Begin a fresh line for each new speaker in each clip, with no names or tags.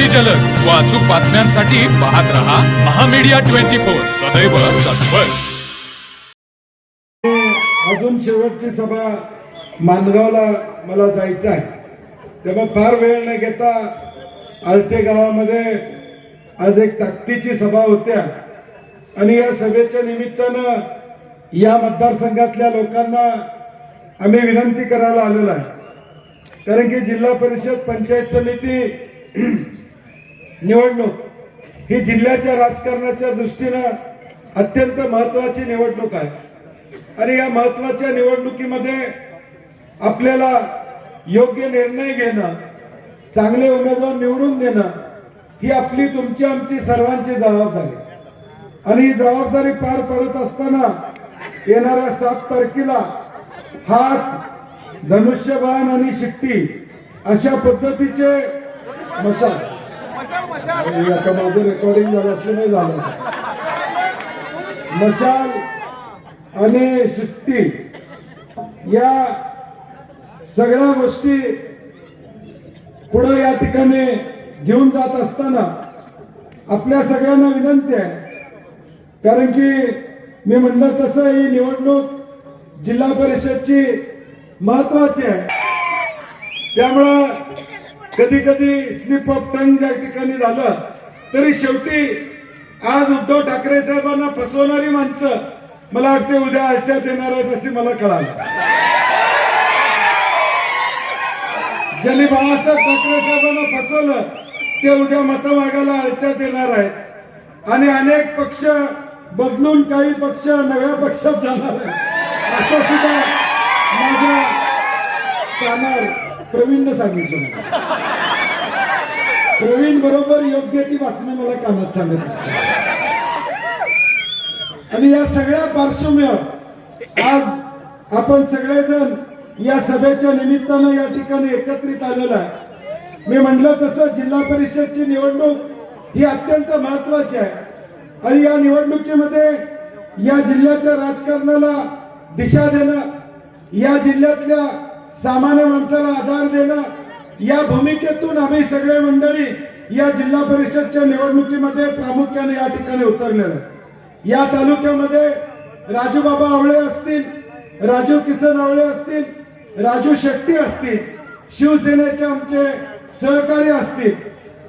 अति जलद. व अचूक बातम्यांसाठी पाहत रहा महामीडिया ट्वेंटी फोर. सदैव तत्पर.
अजून शेवटची सभा मानगावला मला जायचं आहे तेव्हा फार वेळ न घेता आलटे गावामध्ये आज एक ताकदीची सभा होत्या. आणि या सभेच्या निमित्तानं या मतदारसंघातल्या लोकांना आम्ही विनंती करायला आलेलो आहे. कारण की जिल्हा परिषद पंचायत समिती निवडणूक ही जिल्ह्याच्या राजकारणाच्या दृष्टीनं अत्यंत महत्वाची निवडणूक आहे. आणि या महत्त्वाच्या निवडणुकीमध्ये आपल्याला योग्य निर्णय घेणं चांगले उमेदवार निवडून देणं ही आपली तुमची आमची सर्वांची जबाबदारी. आणि ही जबाबदारी पार पडत असताना येणाऱ्या सात तारखेला हात धनुष्यबाण आणि शिट्टी अशा पद्धतीचे मशाल. हे माझं रेकॉर्डिंग झालं असल्यामुळे झालं. मशाल आणि शिट्टी या सगळ्या गोष्टी पुढे या ठिकाणी घेऊन जात असताना आपल्या सगळ्यांना विनंती आहे. कारण की मी म्हणलं तसं ही निवडणूक जिल्हा परिषदची महत्वाची आहे. त्यामुळं कधी कधी स्लिप ऑफ टंग ज्या ठिकाणी झालं तरी शेवटी आज उद्धव ठाकरे साहेबांना फसवणारी माणसं मला वाटते उद्या आठ्यात येणार आहेत असे मला कळालं. ज्यांनी बाळासाहेब ठाकरे साहेबांना फसवलं ते उद्या मतमागाला आळत्यात येणार आहेत. आणि अनेक पक्ष बदलून काही पक्ष नव्या पक्षात जाणार आहेत. असं सुद्धा माझ्या कानावर प्रवीणनं सांगितलं प्रवीण बरोबर योग्य ती बातमी मला कामात सांगत असते आणि या सगळ्या पार्श्वभूमीवर आज आपण सगळेजण या सभेच्या निमित्तानं या ठिकाणी एकत्रित आलेलं आहे. मी म्हटलं तसं जिल्हा परिषदची निवडणूक ही अत्यंत महत्वाची आहे. आणि या निवडणुकीमध्ये या जिल्ह्याच्या राजकारणाला दिशा देणं या जिल्ह्यातल्या सामान्य माणसाला आधार देणं या भूमिकेतून आम्ही सगळे मंडळी या जिल्हा परिषदच्या निवडणुकीमध्ये प्रामुख्याने या ठिकाणी उतरलेलो. या तालुक्यामध्ये राजूबाबा आवळे असतील राजू किसन आवळे असतील राजू शेट्टी असतील शिवसेनेचे आमचे सहकारी असतील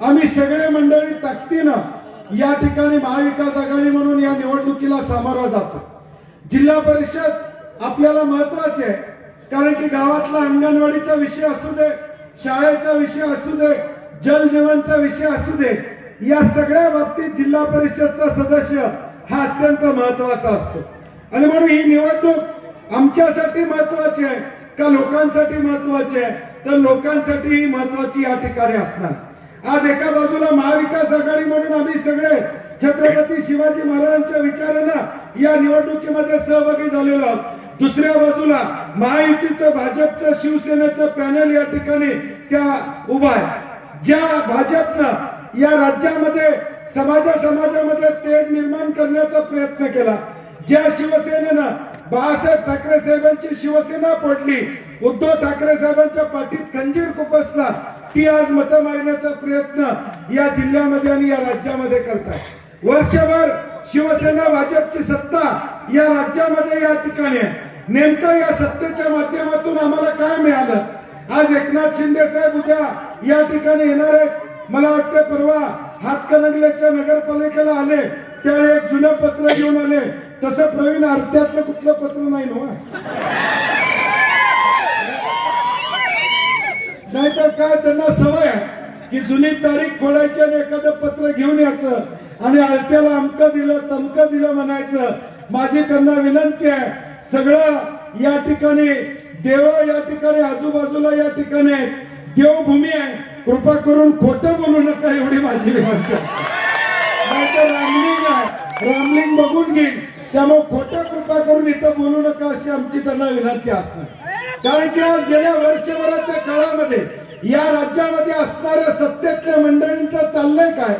आम्ही सगळे मंडळी ताकदीनं या ठिकाणी महाविकास आघाडी म्हणून या निवडणुकीला सामोरा जातो. जिल्हा परिषद आपल्याला महत्त्वाचे आहे. कारण की गावातला अंगणवाडीचा विषय असू दे शाळेचा विषय असू दे जलजीवनचा विषय असू दे या सगळ्या बाबतीत जिल्हा परिषदचा सदस्य हा अत्यंत महत्त्वाचा असतो. आणि म्हणून ही निवडणूक आमच्यासाठी महत्वाची आहे का लोकांसाठी महत्वाची आहे? तर लोकांसाठी ही महत्वाची या ठिकाणी असणार. आज एका बाजूला महाविकास आघाडी म्हणून आम्ही सगळे छत्रपती शिवाजी महाराजांच्या विचारांना या निवडणुकीमध्ये सहभागी झालेलो आहोत. दुसऱ्या बाजूला महायुतीचं भाजपचं शिवसेनेचं पॅनल या ठिकाणी त्या उभा आहे. ज्या भाजपनं या राज्यामध्ये समाजा समाजामध्ये तेढ निर्माण करण्याचा प्रयत्न केला. ज्या शिवसेनेनं बाळासाहेब ठाकरे साहेबांची शिवसेना पडली उद्धव ठाकरे साहेबांच्या पाठीत खंजीर खुपसला ती आज मत मागण्याचा प्रयत्न या जिल्ह्यामध्ये आणि या राज्यामध्ये करतात वर्षभर शिवसेना भाजपची सत्ता या राज्यामध्ये या ठिकाणी आहे. नेमकं या सत्तेच्या माध्यमातून आम्हाला काय मिळालं? आज एकनाथ शिंदे साहेब उद्या या ठिकाणी येणार आहेत. मला वाटतं परवा हातकणंगल्याच्या नगरपालिकेला आले. त्यावेळी एक जुनं पत्र घेऊन आले. तसं प्रवीण आरत्यातलं कुठलं पत्र नाही ना हो? नाहीतर काय त्यांना सवय की जुनी तारीख खोडायची आणि एखादं पत्र घेऊन यायचं आणि अळत्याला अमकं दिलं तमकं दिलं म्हणायचं. माझी त्यांना विनंती आहे सगळं या ठिकाणी देव या ठिकाणी आजूबाजूला या ठिकाणी देवभूमी आहे. कृपा करून खोट बोलू नका एवढी माझी विनंती रामलिंग आहे. रामलिंग बघून घेईन. त्यामुळे खोटं कृपा करून इथं बोलू नका अशी आमची त्यांना विनंती असणार. कारण की आज गेल्या वर्षभराच्या काळामध्ये या राज्यामध्ये असणाऱ्या सत्तेतल्या मंडळींचा चाललंय काय?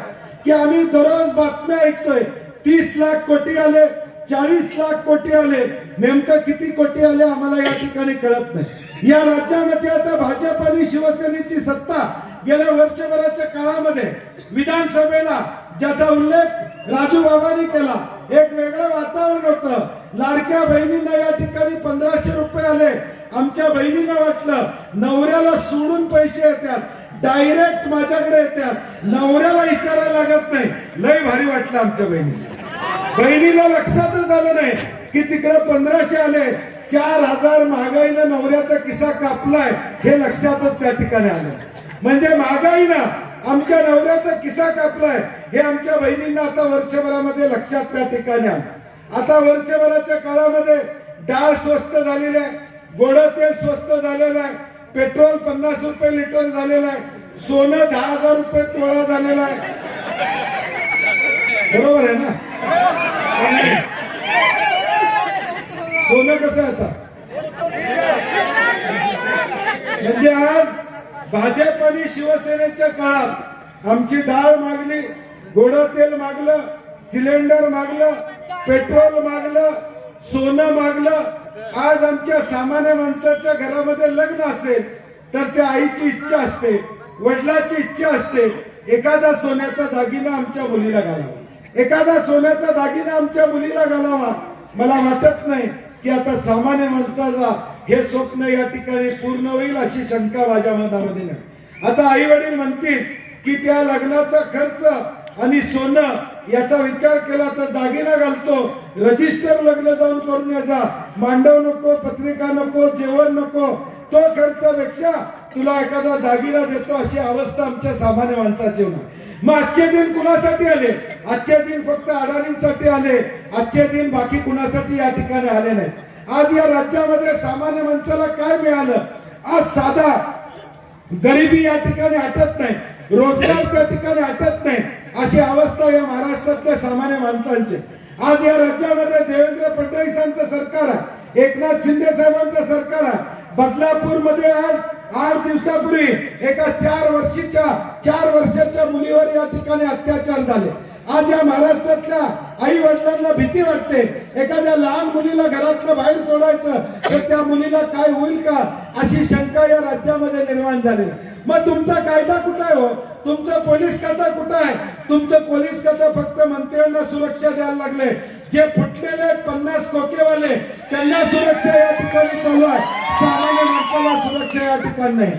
की आम्ही दररोज बातम्या ऐकतोय. तीस लाख कोटी आले चाळीस लाख कोटी आले. नेमकं किती कोटी आले आम्हाला या ठिकाणी कळत नाही. या राज्यामध्ये आता भाजप आणि शिवसेनेची सत्ता गेल्या वर्षभराच्या काळामध्ये विधानसभेला ज्याचा उल्लेख राजू बाबांनी केला एक वेगळं वातावरण होतं. लाडक्या बहिणींना या ठिकाणी पंधराशे रुपये आले. आमच्या बहिणींना वाटलं नवऱ्याला सोडून पैसे येतात. डायरेक्ट माझ्याकडे येतात. नवऱ्याला विचारायला लागत नाही. लय भारी वाटलं आमच्या बहिणीला. बहिणीला लक्षातच आलं नाही की तिकडे पंधराशे आले. चार हजार महागाईनं नवऱ्याचा किस्सा कापलाय. हे लक्षातच त्या ठिकाणी आलं. म्हणजे महागाईनं आमच्या नवऱ्याचा किस्सा कापलाय. हे आमच्या बहिणींना आता वर्षभरामध्ये लक्षात त्या ठिकाणी आलं. आता वर्षभराच्या काळामध्ये डाळ स्वस्त झालेली आहे. गोड तेल स्वस्त झालेलं आहे. पेट्रोल पन्नास रुपये लिटर झालेलं आहे. सोनं दहा हजार रुपये तोळा झालेला आहे. बरोबर आहे ना? सोनं कसं आता? म्हणजे आज भाजप आणि शिवसेनेच्या काळात आमची डाळ मागली गोड तेल मागलं सिलेंडर मागलं पेट्रोल मागलं सोनं मागलं. आज आमच्या सामान्य माणसाच्या घरामध्ये लग्न असेल तर त्या आईची इच्छा असते वडिलाची इच्छा असते एखादा सोन्याचा दागिना आमच्या मुलीला घालावा. एखादा सोन्याचा दागिना आमच्या मुलीला घालावा. मला वाटत नाही की आता सामान्य माणसाचा हे स्वप्न या ठिकाणी पूर्ण होईल अशी शंका माझ्या मनामध्ये नाही. आता आई वडील म्हणतील की त्या लग्नाचा खर्च आणि सोनं याचा विचार केला तर दागिना घालतो. रजिस्टर लग्न जाऊन करून याचा मांडव नको पत्रिका नको जेवण नको. तो खर्चापेक्षा तुला एखादा दागिना देतो अशी अवस्था आमच्या सामान्य माणसाची होणार मग आजचे दिन कुणासाठी आले? आजचे दिन फक्त अडाणींसाठी आले. आजचे दिन बाकी कुणासाठी या ठिकाणी आले नाही? आज या राज्यामध्ये सामान्य माणसाला काय मिळालं? आज साधा गरिबी या ठिकाणी हटत नाही. रोजगार त्या ठिकाणी हटत नाही. अशी अवस्था या महाराष्ट्रातल्या सामान्य माणसांची. आज या राज्यामध्ये देवेंद्र फडणवीसांचं सरकार आहे. एकनाथ शिंदे साहेबांचं सरकार आहे. बदलापूरमध्ये आज आठ दिवसापूर्वी एका चार वर्षीच्या चार वर्षाच्या मुलीवर या ठिकाणी अत्याचार झाले. आज या महाराष्ट्रातल्या आई वडिलांना भीती वाटते. एखाद्या लहान मुलीला घरातनं बाहेर सोडायचं तर त्या मुलीला काय होईल का अशी शंका या राज्यामध्ये निर्माण झाली. मग तुमचा कायदा कुठं आहे हो? तुमचं पोलीस खाता कुठं आहे? तुमचं पोलीस खाता फक्त मंत्र्यांना सुरक्षा द्यायला लागले. जे फुटलेले पन्नास खोकेवाले त्यांना सुरक्षा या ठिकाणी चालू आहे सामान्य माणसाला सुरक्षा नाही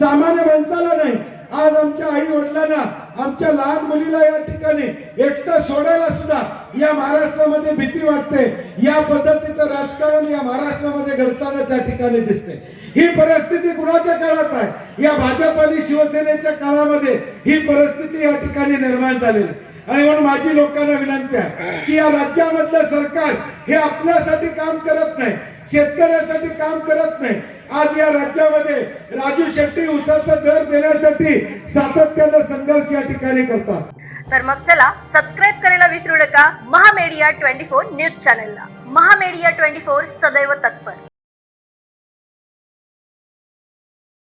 सामान्य माणसाला नाही. आज आमच्या आई वडिलांना आमच्या लहान मुलीला या ठिकाणी एकटं सोडायला सुद्धा या महाराष्ट्रामध्ये भीती वाटते. या पद्धतीचं राजकारण या महाराष्ट्रामध्ये घडताना त्या ठिकाणी दिसते. ही परिस्थिती कुणाच्या काळात आहे? या भाजप आणि शिवसेनेच्या काळामध्ये ही परिस्थिती या ठिकाणी निर्माण झालेली आणि म्हणून माझी लोकांना विनंती आहे की या राज्यामधलं सरकार हे आपल्यासाठी काम करत नाही शेतकऱ्यासाठी काम करत नाही आज या राज्यामध्ये राजू शेट्टी उसाचा दर देण्यासाठी सातत्यानं संघर्ष या ठिकाणी करतात.
तर मग चला सबस्क्राईब करायला विसरू नका. महामेडिया ट्वेंटी फोर न्यूज चॅनलला. महामेडिया ट्वेंटी फोर सदैव तत्पर.